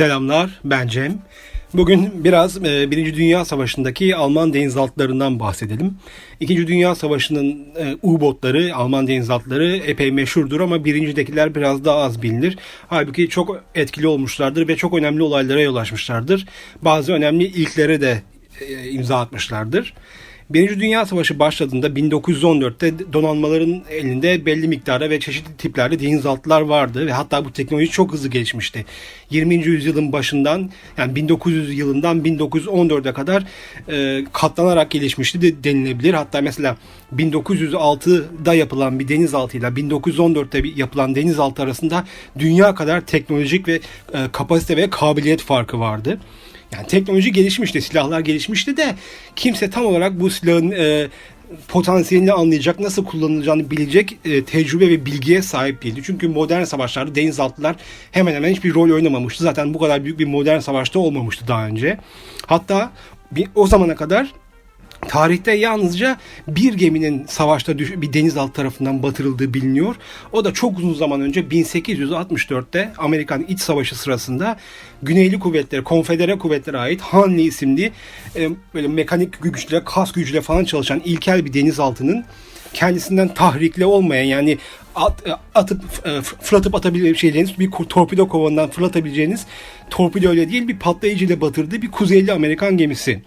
Selamlar, ben Cem. Bugün biraz e, Birinci Dünya Savaşı'ndaki Alman denizaltılarından bahsedelim. İkinci Dünya Savaşı'nın e, U-botları, Alman denizaltıları epey meşhurdur ama birincidekiler biraz daha az bilinir. Halbuki çok etkili olmuşlardır ve çok önemli olaylara yol açmışlardır. Bazı önemli ilklere de e, imza atmışlardır. Birinci Dünya Savaşı başladığında 1914'te donanmaların elinde belli miktara ve çeşitli tiplerde denizaltılar vardı ve hatta bu teknoloji çok hızlı gelişmişti. 20. yüzyılın başından yani 1900 yılından 1914'e kadar e, katlanarak gelişmişti de denilebilir. Hatta mesela 1906'da yapılan bir denizaltıyla 1914'te bir yapılan denizaltı arasında dünya kadar teknolojik ve e, kapasite ve kabiliyet farkı vardı. Yani teknoloji gelişmişti, silahlar gelişmişti de kimse tam olarak bu silahın e, potansiyelini anlayacak, nasıl kullanılacağını bilecek e, tecrübe ve bilgiye sahip değildi. Çünkü modern savaşlarda denizaltılar hemen hemen hiçbir rol oynamamıştı. Zaten bu kadar büyük bir modern savaşta olmamıştı daha önce. Hatta bir, o zamana kadar Tarihte yalnızca bir geminin savaşta düş- bir denizaltı tarafından batırıldığı biliniyor. O da çok uzun zaman önce 1864'te Amerikan İç Savaşı sırasında Güneyli kuvvetleri, konfedere kuvvetlere ait Hanley isimli e, böyle mekanik güçle, kas gücüyle falan çalışan ilkel bir denizaltının kendisinden tahrikli olmayan yani at, e, atıp e, fırlatıp atabileceğiniz bir torpido kovanından fırlatabileceğiniz torpido öyle değil bir patlayıcı ile batırdığı bir kuzeyli Amerikan gemisi.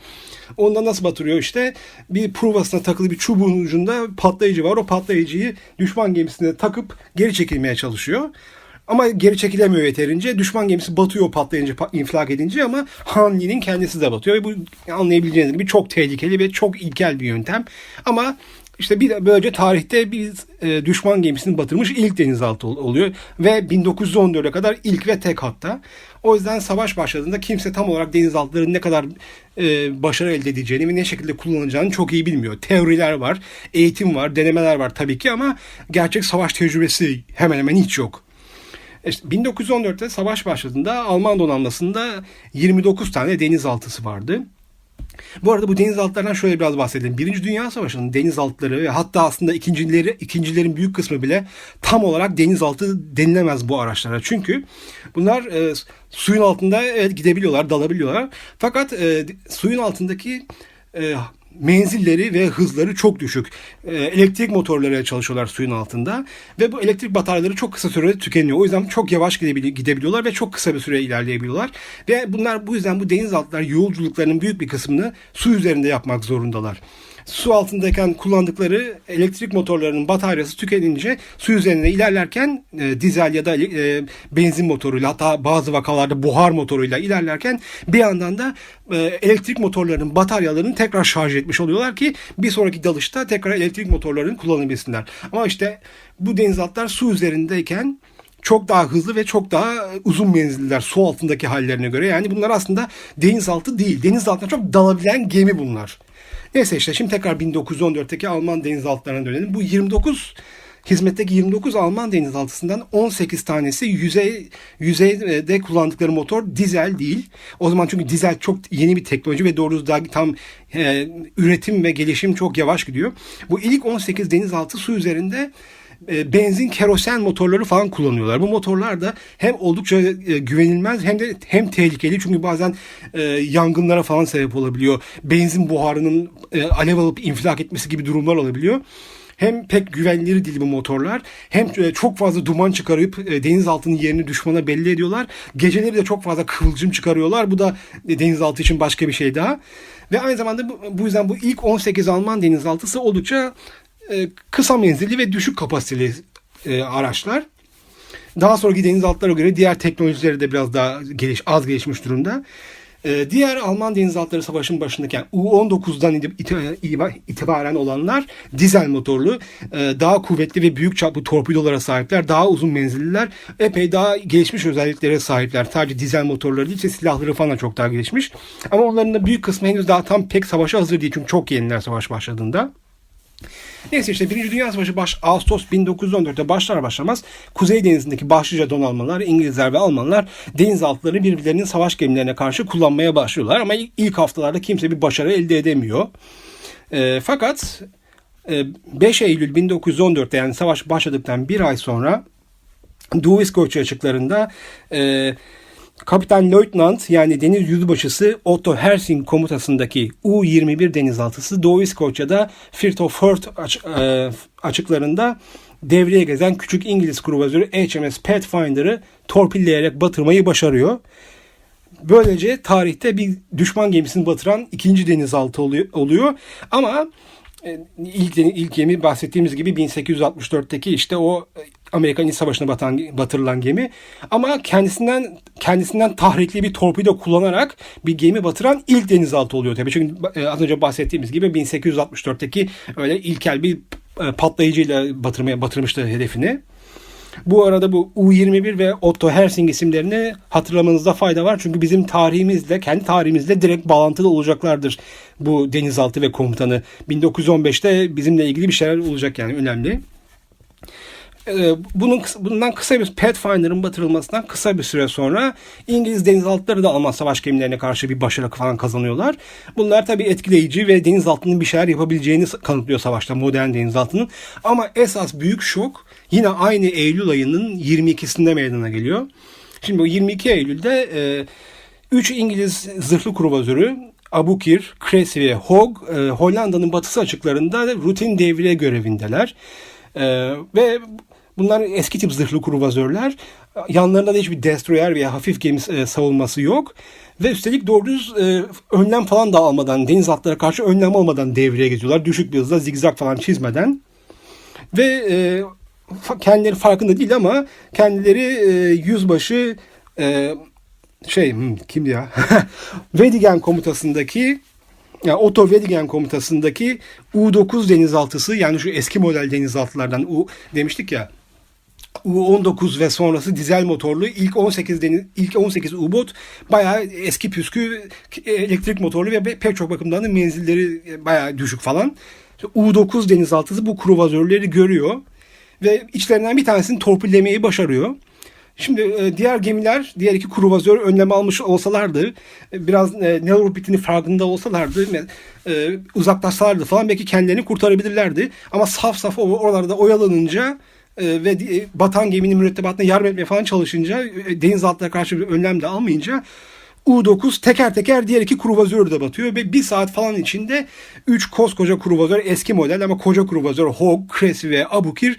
Onda nasıl batırıyor işte bir provasına takılı bir çubuğun ucunda patlayıcı var. O patlayıcıyı düşman gemisine takıp geri çekilmeye çalışıyor. Ama geri çekilemiyor yeterince. Düşman gemisi batıyor patlayınca, infilak edince ama Hanli'nin kendisi de batıyor. Ve bu anlayabileceğiniz gibi çok tehlikeli ve çok ilkel bir yöntem. Ama işte bir böylece tarihte bir e, düşman gemisini batırmış ilk denizaltı oluyor ve 1914'e kadar ilk ve tek hatta. O yüzden savaş başladığında kimse tam olarak denizaltıların ne kadar e, başarı elde edeceğini ve ne şekilde kullanılacağını çok iyi bilmiyor. Teoriler var, eğitim var, denemeler var tabii ki ama gerçek savaş tecrübesi hemen hemen hiç yok. İşte 1914'te savaş başladığında Alman donanmasında 29 tane denizaltısı vardı. Bu arada bu denizaltılardan şöyle biraz bahsedelim. Birinci Dünya Savaşı'nın denizaltıları ve hatta aslında ikincileri, ikincilerin büyük kısmı bile tam olarak denizaltı denilemez bu araçlara. Çünkü bunlar e, suyun altında evet, gidebiliyorlar, dalabiliyorlar. Fakat e, suyun altındaki e, menzilleri ve hızları çok düşük. E, elektrik motorları çalışıyorlar suyun altında ve bu elektrik bataryaları çok kısa sürede tükeniyor. O yüzden çok yavaş gidebiliyorlar ve çok kısa bir süre ilerleyebiliyorlar. Ve bunlar bu yüzden bu denizaltılar yolculuklarının büyük bir kısmını su üzerinde yapmak zorundalar su altındayken kullandıkları elektrik motorlarının bataryası tükenince su üzerinde ilerlerken e, dizel ya da e, benzin motoruyla hatta bazı vakalarda buhar motoruyla ilerlerken bir yandan da e, elektrik motorlarının bataryalarını tekrar şarj etmiş oluyorlar ki bir sonraki dalışta tekrar elektrik motorlarını kullanabilsinler. Ama işte bu denizaltılar su üzerindeyken çok daha hızlı ve çok daha uzun menziller su altındaki hallerine göre. Yani bunlar aslında denizaltı değil. Denizaltına çok dalabilen gemi bunlar. Neyse işte şimdi tekrar 1914'teki Alman denizaltılarına dönelim. Bu 29 hizmetteki 29 Alman denizaltısından 18 tanesi yüzey yüzeyde kullandıkları motor dizel değil. O zaman çünkü dizel çok yeni bir teknoloji ve doğrusu daha tam e, üretim ve gelişim çok yavaş gidiyor. Bu ilk 18 denizaltı su üzerinde e, benzin kerosen motorları falan kullanıyorlar. Bu motorlar da hem oldukça e, güvenilmez hem de hem tehlikeli çünkü bazen e, yangınlara falan sebep olabiliyor. Benzin buharının e, alev alıp infilak etmesi gibi durumlar olabiliyor. Hem pek güvenilir değil bu motorlar hem e, çok fazla duman çıkarıp e, denizaltının yerini düşmana belli ediyorlar. Geceleri de çok fazla kıvılcım çıkarıyorlar. Bu da e, denizaltı için başka bir şey daha. Ve aynı zamanda bu, bu yüzden bu ilk 18 Alman denizaltısı oldukça e, kısa menzilli ve düşük kapasiteli e, araçlar. Daha sonraki denizaltılara göre diğer teknolojileri de biraz daha geliş, az gelişmiş durumda. E, diğer Alman denizaltıları savaşın başındaki yani U-19'dan itibaren olanlar dizel motorlu, daha kuvvetli ve büyük çaplı torpidolara sahipler, daha uzun menzilliler, epey daha gelişmiş özelliklere sahipler. Sadece dizel motorları değil, silahları falan çok daha gelişmiş. Ama onların da büyük kısmı henüz daha tam pek savaşa hazır değil çünkü çok yeniler savaş başladığında. Neyse işte Birinci Dünya Savaşı baş, Ağustos 1914'te başlar başlamaz Kuzey Denizi'ndeki başlıca donanmalar İngilizler ve Almanlar denizaltıları birbirlerinin savaş gemilerine karşı kullanmaya başlıyorlar. Ama ilk haftalarda kimse bir başarı elde edemiyor. E, fakat e, 5 Eylül 1914'te yani savaş başladıktan bir ay sonra Duisburg açıklarında e, Kapitan Leutnant yani deniz yüzbaşısı Otto Hersing komutasındaki U-21 denizaltısı Doğu İskoçya'da Firth of Forth aç- e, açıklarında devreye gezen küçük İngiliz kruvazörü HMS Pathfinder'ı torpilleyerek batırmayı başarıyor. Böylece tarihte bir düşman gemisini batıran ikinci denizaltı oluyor. Ama e, ilk ilk gemi bahsettiğimiz gibi 1864'teki işte o Amerikan İç Savaşı'na batan batırılan gemi ama kendisinden kendisinden tahrikli bir torpido kullanarak bir gemi batıran ilk denizaltı oluyor tabii. Çünkü e, az önce bahsettiğimiz gibi 1864'teki öyle ilkel bir e, patlayıcıyla batırmaya batırmıştı hedefini. Bu arada bu U-21 ve Otto Hersing isimlerini hatırlamanızda fayda var. Çünkü bizim tarihimizle, kendi tarihimizle direkt bağlantılı olacaklardır bu denizaltı ve komutanı. 1915'te bizimle ilgili bir şeyler olacak yani önemli. Ee, bunun bundan kısa bir Pathfinder'ın batırılmasından kısa bir süre sonra İngiliz denizaltıları da Alman savaş gemilerine karşı bir başarı falan kazanıyorlar. Bunlar tabii etkileyici ve denizaltının bir şeyler yapabileceğini kanıtlıyor savaşta modern denizaltının. Ama esas büyük şok yine aynı Eylül ayının 22'sinde meydana geliyor. Şimdi bu 22 Eylül'de 3 e, İngiliz zırhlı kruvazörü Abukir, Cressy ve Hogg e, Hollanda'nın batısı açıklarında rutin devriye görevindeler. E, ve Bunlar eski tip zırhlı kruvazörler. Yanlarında da hiçbir destroyer veya hafif gemi e, savunması yok. Ve üstelik doğru düz e, önlem falan da almadan, deniz atlara karşı önlem almadan devreye geçiyorlar. Düşük bir hızla zigzag falan çizmeden. Ve e, kendileri farkında değil ama kendileri yüzbaşı şey hmm, kimdi ya? Vedigen komutasındaki yani Otto Vedigen komutasındaki U-9 denizaltısı yani şu eski model denizaltılardan U demiştik ya U-19 ve sonrası dizel motorlu ilk 18 deniz, ilk 18 U-bot bayağı eski püskü elektrik motorlu ve pek çok bakımdan da menzilleri bayağı düşük falan. U-9 denizaltısı bu kruvazörleri görüyor ve içlerinden bir tanesini torpillemeyi başarıyor. Şimdi e, diğer gemiler, diğer iki kruvazör önlem almış olsalardı, e, biraz e, ne olup bittiğini farkında olsalardı, uzaklaşsalardı falan belki kendilerini kurtarabilirlerdi. Ama saf saf oralarda oyalanınca e, ve e, batan geminin mürettebatına yardım etmeye falan çalışınca e, denizaltılara karşı bir önlem de almayınca U-9 teker teker diğer iki kruvazör de batıyor ve bir saat falan içinde 3 koskoca kruvazör eski model ama koca kruvazör Hogg, Cressy ve Abukir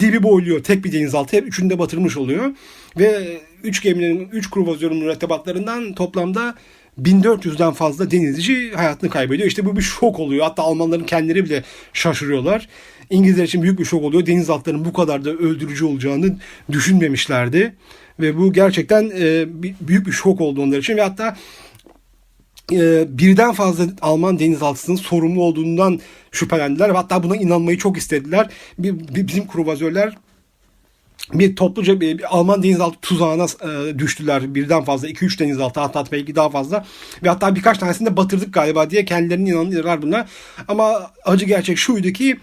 dibi boyluyor. Tek bir denizaltı hep üçünü de batırmış oluyor. Ve 3 geminin 3 kruvazörün mürettebatlarından toplamda 1400'den fazla denizci hayatını kaybediyor. İşte bu bir şok oluyor. Hatta Almanların kendileri bile şaşırıyorlar. İngilizler için büyük bir şok oluyor. Denizaltıların bu kadar da öldürücü olacağını düşünmemişlerdi. Ve bu gerçekten e, büyük bir şok oldu onlar için. Ve hatta e, birden fazla Alman denizaltısının sorumlu olduğundan şüphelendiler. Hatta buna inanmayı çok istediler. Bizim kruvazörler bir topluca bir, bir Alman denizaltı tuzağına e, düştüler. Birden fazla 2-3 denizaltı hatta belki daha fazla. Ve hatta birkaç tanesini de batırdık galiba diye kendilerini inanıyorlar buna. Ama acı gerçek şuydu ki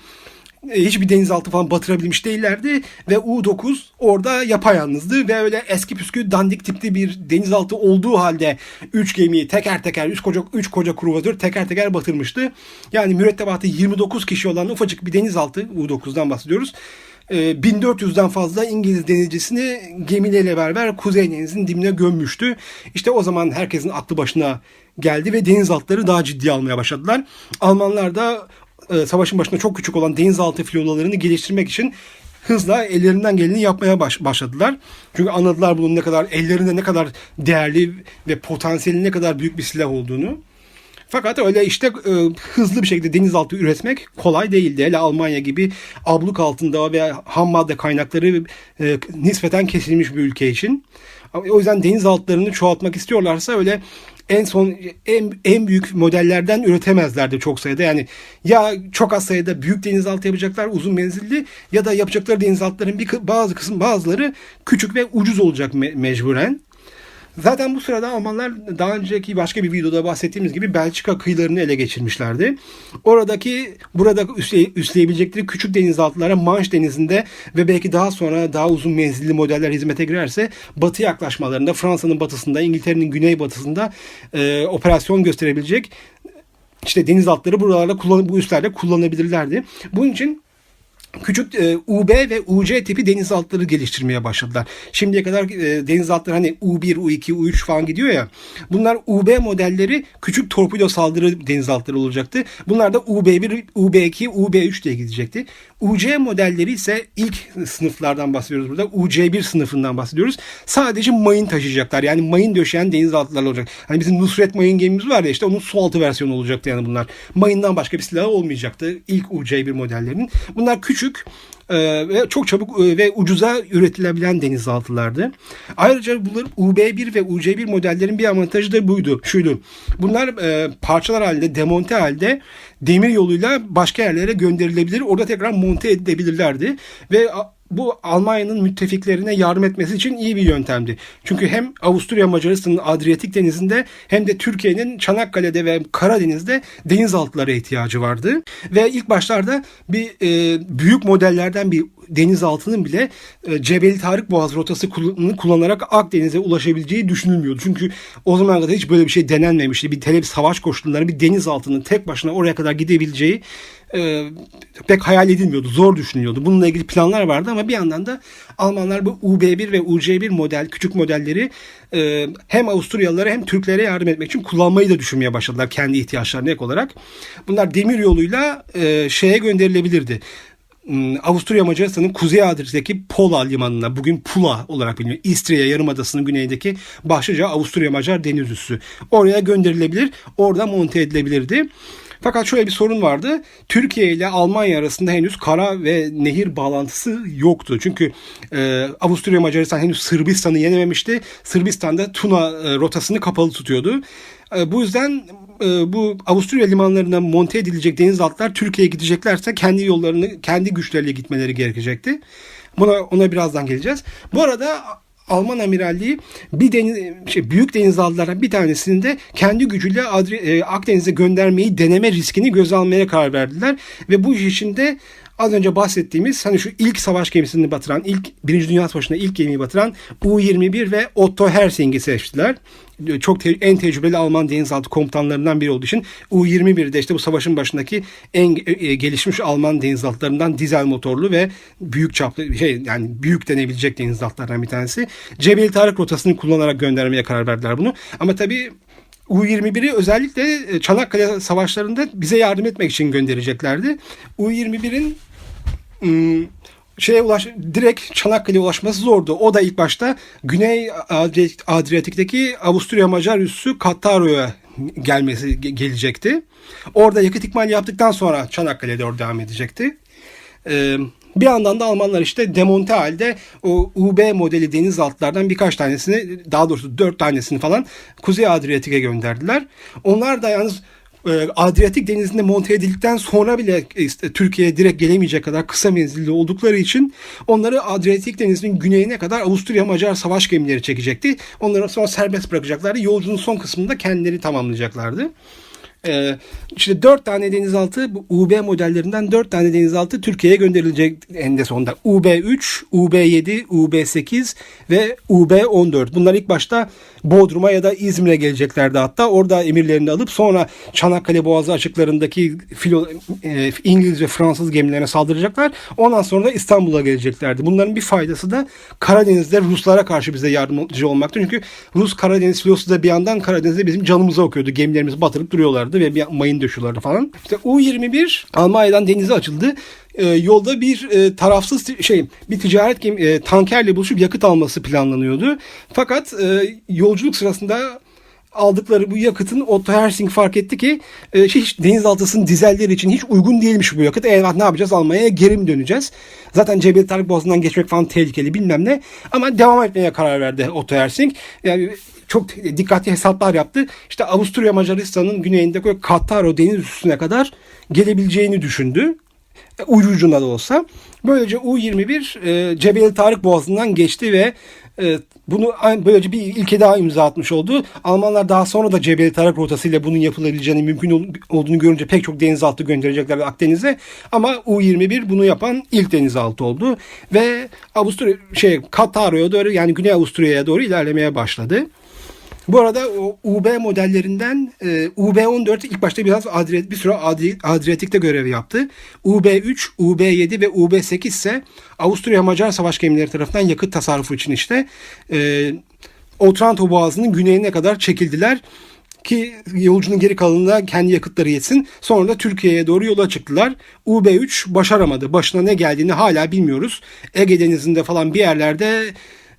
hiçbir denizaltı falan batırabilmiş değillerdi ve U-9 orada yapayalnızdı ve öyle eski püskü dandik tipli bir denizaltı olduğu halde 3 gemiyi teker teker 3 koca 3 koca kruvazör teker teker batırmıştı. Yani mürettebatı 29 kişi olan ufacık bir denizaltı U-9'dan bahsediyoruz. 1400'den e, fazla İngiliz denizcisini gemileriyle beraber Kuzey Denizi'nin dibine gömmüştü. İşte o zaman herkesin aklı başına geldi ve denizaltıları daha ciddi almaya başladılar. Almanlar da e, savaşın başında çok küçük olan denizaltı filolarını geliştirmek için hızla ellerinden geleni yapmaya baş, başladılar. Çünkü anladılar bunun ne kadar ellerinde ne kadar değerli ve potansiyeli ne kadar büyük bir silah olduğunu. Fakat öyle işte e, hızlı bir şekilde denizaltı üretmek kolay değildi. Hele Almanya gibi abluk altında ve ham madde kaynakları e, nispeten kesilmiş bir ülke için. O yüzden denizaltılarını çoğaltmak istiyorlarsa öyle en son en, en büyük modellerden üretemezlerdi çok sayıda. Yani ya çok az sayıda büyük denizaltı yapacaklar uzun menzilli ya da yapacakları denizaltıların bir bazı kısım bazıları küçük ve ucuz olacak me- mecburen. Zaten bu sırada Almanlar daha önceki başka bir videoda bahsettiğimiz gibi Belçika kıyılarını ele geçirmişlerdi. Oradaki burada üstleyebilecekleri küçük denizaltılara Manş denizinde ve belki daha sonra daha uzun menzilli modeller hizmete girerse batı yaklaşmalarında Fransa'nın batısında İngiltere'nin güneybatısında e, operasyon gösterebilecek işte denizaltıları buralarda kullan bu üslerde kullanabilirlerdi. Bunun için küçük e, UB ve UC tipi denizaltıları geliştirmeye başladılar. Şimdiye kadar e, denizaltılar hani U1, U2, U3 falan gidiyor ya. Bunlar UB modelleri küçük torpido saldırı denizaltıları olacaktı. Bunlar da UB1, UB2, UB3 diye gidecekti. UC modelleri ise ilk sınıflardan bahsediyoruz burada. UC1 sınıfından bahsediyoruz. Sadece mayın taşıyacaklar. Yani mayın döşeyen denizaltılar olacak. Hani bizim Nusret mayın gemimiz var ya işte onun su altı versiyonu olacaktı yani bunlar. Mayından başka bir silah olmayacaktı ilk UC1 modellerinin. Bunlar küçük e, ve çok çabuk e, ve ucuza üretilebilen denizaltılardı. Ayrıca bunların UB1 ve UC1 modellerin bir avantajı da buydu. Şuydu. Bunlar e, parçalar halinde, demonte halde demir yoluyla başka yerlere gönderilebilir. Orada tekrar monte edilebilirlerdi. Ve bu Almanya'nın müttefiklerine yardım etmesi için iyi bir yöntemdi. Çünkü hem Avusturya Macaristan'ın Adriyatik denizinde hem de Türkiye'nin Çanakkale'de ve Karadeniz'de denizaltılara ihtiyacı vardı. Ve ilk başlarda bir e, büyük modellerden bir denizaltının bile e, Cebeli Tarık Boğaz rotası kullanarak Akdeniz'e ulaşabileceği düşünülmüyordu. Çünkü o zamana kadar hiç böyle bir şey denenmemişti. Bir tele savaş koşulları bir denizaltının tek başına oraya kadar gidebileceği e, pek hayal edilmiyordu. Zor düşünülüyordu. Bununla ilgili planlar vardı ama bir yandan da Almanlar bu UB1 ve UC1 model küçük modelleri e, hem Avusturyalılara hem Türklere yardım etmek için kullanmayı da düşünmeye başladılar kendi ihtiyaçlarına ek olarak. Bunlar demir yoluyla e, şeye gönderilebilirdi. Hmm, Avusturya Macaristan'ın kuzey adresindeki Pola limanına bugün Pula olarak biliniyor. İstriya Yarımadası'nın güneyindeki başlıca Avusturya Macar deniz üssü. Oraya gönderilebilir, orada monte edilebilirdi. Fakat şöyle bir sorun vardı. Türkiye ile Almanya arasında henüz kara ve nehir bağlantısı yoktu. Çünkü e, Avusturya Macaristan henüz Sırbistan'ı yenememişti. Sırbistan da Tuna e, rotasını kapalı tutuyordu. E, bu yüzden e, bu Avusturya limanlarına monte edilecek denizaltılar Türkiye'ye gideceklerse kendi yollarını, kendi güçleriyle gitmeleri gerekecekti. Buna ona birazdan geleceğiz. Bu arada Alman amiralliği bir deniz, şey, büyük denizaltılardan bir tanesini de kendi gücüyle Adri, e, Akdeniz'e göndermeyi deneme riskini göze almaya karar verdiler. Ve bu iş için de az önce bahsettiğimiz hani şu ilk savaş gemisini batıran, ilk Birinci Dünya Savaşı'nda ilk gemiyi batıran U-21 ve Otto Hersing'i seçtiler. Çok te- en tecrübeli Alman denizaltı komutanlarından biri olduğu için U-21 de işte bu savaşın başındaki en e, e, gelişmiş Alman denizaltılarından dizel motorlu ve büyük çaplı şey yani büyük denebilecek denizaltılardan bir tanesi. Cebel Tarık rotasını kullanarak göndermeye karar verdiler bunu. Ama tabii U-21'i özellikle e, Çanakkale savaşlarında bize yardım etmek için göndereceklerdi. U-21'in şeye ulaş direkt Çanakkale'ye ulaşması zordu. O da ilk başta Güney Adriyatik'teki Avusturya Macar üssü Kattaro'ya gelmesi gelecekti. Orada yakıt ikmal yaptıktan sonra Çanakkale'de orada devam edecekti. Ee, bir yandan da Almanlar işte demonte halde o UB modeli denizaltılardan birkaç tanesini daha doğrusu dört tanesini falan Kuzey Adriyatik'e gönderdiler. Onlar da yalnız e, Adriyatik denizinde monte edildikten sonra bile işte, Türkiye'ye direkt gelemeyecek kadar kısa menzilli oldukları için onları Adriyatik denizinin güneyine kadar Avusturya Macar savaş gemileri çekecekti. Onları sonra serbest bırakacaklardı. Yolculuğun son kısmında kendileri tamamlayacaklardı. Ee, işte dört tane denizaltı bu UB modellerinden dört tane denizaltı Türkiye'ye gönderilecek en de sonunda. UB3, UB7, UB8 ve UB14. Bunlar ilk başta Bodrum'a ya da İzmir'e geleceklerdi hatta. Orada emirlerini alıp sonra Çanakkale Boğazı açıklarındaki filo, e, İngiliz ve Fransız gemilerine saldıracaklar. Ondan sonra da İstanbul'a geleceklerdi. Bunların bir faydası da Karadeniz'de Ruslara karşı bize yardımcı olmaktı. Çünkü Rus Karadeniz filosu da bir yandan Karadeniz'de bizim canımıza okuyordu. Gemilerimizi batırıp duruyorlardı ve bir mayın döşüyorlardı falan. İşte U-21 Almanya'dan denize açıldı e, yolda bir e, tarafsız şey bir ticaret e, tankerle buluşup yakıt alması planlanıyordu. Fakat e, yolculuk sırasında aldıkları bu yakıtın Otto Hersing fark etti ki e, hiç denizaltısının dizelleri için hiç uygun değilmiş bu yakıt. Eyvah ne yapacağız Almanya'ya geri mi döneceğiz? Zaten Cebel Tarık Boğazı'ndan geçmek falan tehlikeli bilmem ne. Ama devam etmeye karar verdi Otto Hersing. Yani çok dikkatli hesaplar yaptı. İşte Avusturya Macaristan'ın güneyinde Kattaro deniz üstüne kadar gelebileceğini düşündü ucu ucuna da olsa. Böylece U-21 e, Cebeli Tarık Boğazı'ndan geçti ve e, bunu böylece bir ilke daha imza atmış oldu. Almanlar daha sonra da Cebeli Tarık rotasıyla bunun yapılabileceğini mümkün olduğunu görünce pek çok denizaltı gönderecekler Akdeniz'e. Ama U-21 bunu yapan ilk denizaltı oldu ve Avusturya şey Kataro'ya doğru yani Güney Avusturya'ya doğru ilerlemeye başladı. Bu arada UB modellerinden e, UB14 ilk başta biraz Adri- bir süre Adri- Adriyatik'te görev yaptı. UB3, UB7 ve UB8 ise Avusturya Macar savaş gemileri tarafından yakıt tasarrufu için işte e, Otranto Boğazı'nın güneyine kadar çekildiler ki yolcunun geri kalanında kendi yakıtları yetsin. Sonra da Türkiye'ye doğru yola çıktılar. UB3 başaramadı. Başına ne geldiğini hala bilmiyoruz. Ege Denizi'nde falan bir yerlerde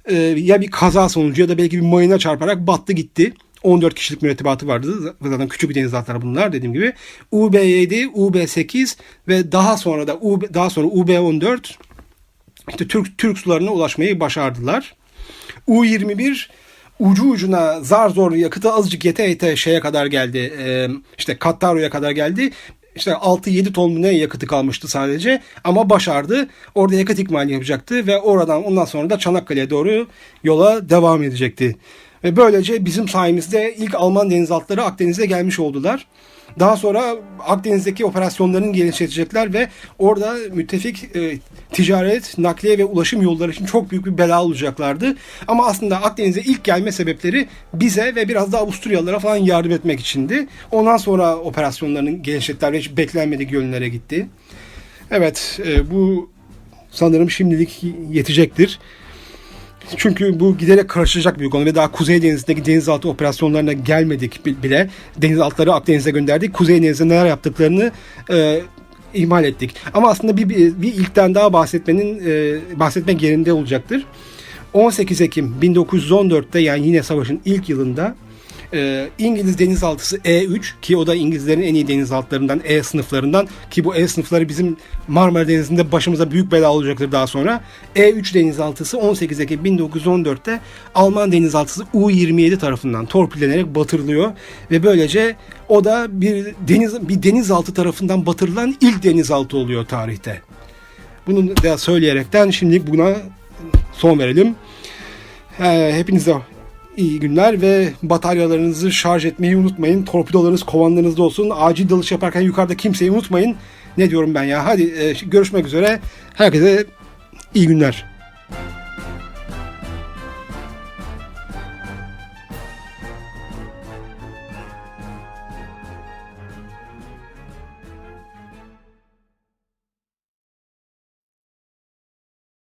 e, ya bir kaza sonucu ya da belki bir mayına çarparak battı gitti. 14 kişilik mürettebatı vardı. Zaten küçük denizaltılar bunlar dediğim gibi. UB7, UB8 ve daha sonra da UB, daha sonra UB14 işte Türk Türk sularına ulaşmayı başardılar. U21 ucu ucuna zar zor yakıtı azıcık yete yete şeye kadar geldi. E, işte Kattaro'ya kadar geldi. İşte 6-7 ton mu ne yakıtı kalmıştı sadece ama başardı. Orada yakıt ikmali yapacaktı ve oradan ondan sonra da Çanakkale'ye doğru yola devam edecekti. Ve böylece bizim sayemizde ilk Alman denizaltıları Akdeniz'e gelmiş oldular. Daha sonra Akdeniz'deki operasyonlarını genişletecekler ve orada müttefik e, ticaret, nakliye ve ulaşım yolları için çok büyük bir bela olacaklardı. Ama aslında Akdeniz'e ilk gelme sebepleri bize ve biraz da Avusturyalılara falan yardım etmek içindi. Ondan sonra operasyonlarını genişlettiler ve hiç beklenmedik yönlere gitti. Evet, e, bu sanırım şimdilik yetecektir. Çünkü bu giderek karışacak bir konu ve daha Kuzey Denizi'ndeki denizaltı operasyonlarına gelmedik bi- bile. Denizaltıları Akdeniz'e gönderdik. Kuzey Denizi'nde neler yaptıklarını e, ihmal ettik. Ama aslında bir, bir, bir ilkten daha bahsetmenin e, bahsetmek yerinde olacaktır. 18 Ekim 1914'te yani yine savaşın ilk yılında e, İngiliz denizaltısı E3 ki o da İngilizlerin en iyi denizaltılarından E sınıflarından ki bu E sınıfları bizim Marmara Denizi'nde başımıza büyük bela olacaktır daha sonra. E3 denizaltısı 18 Ekim 1914'te Alman denizaltısı U-27 tarafından torpillenerek batırılıyor ve böylece o da bir deniz bir denizaltı tarafından batırılan ilk denizaltı oluyor tarihte. Bunu da söyleyerekten şimdi buna son verelim. Ee, hepinize iyi günler ve bataryalarınızı şarj etmeyi unutmayın. Torpidolarınız kovanlarınızda olsun. Acil dalış yaparken yukarıda kimseyi unutmayın. Ne diyorum ben ya? Hadi e, görüşmek üzere. Herkese iyi günler.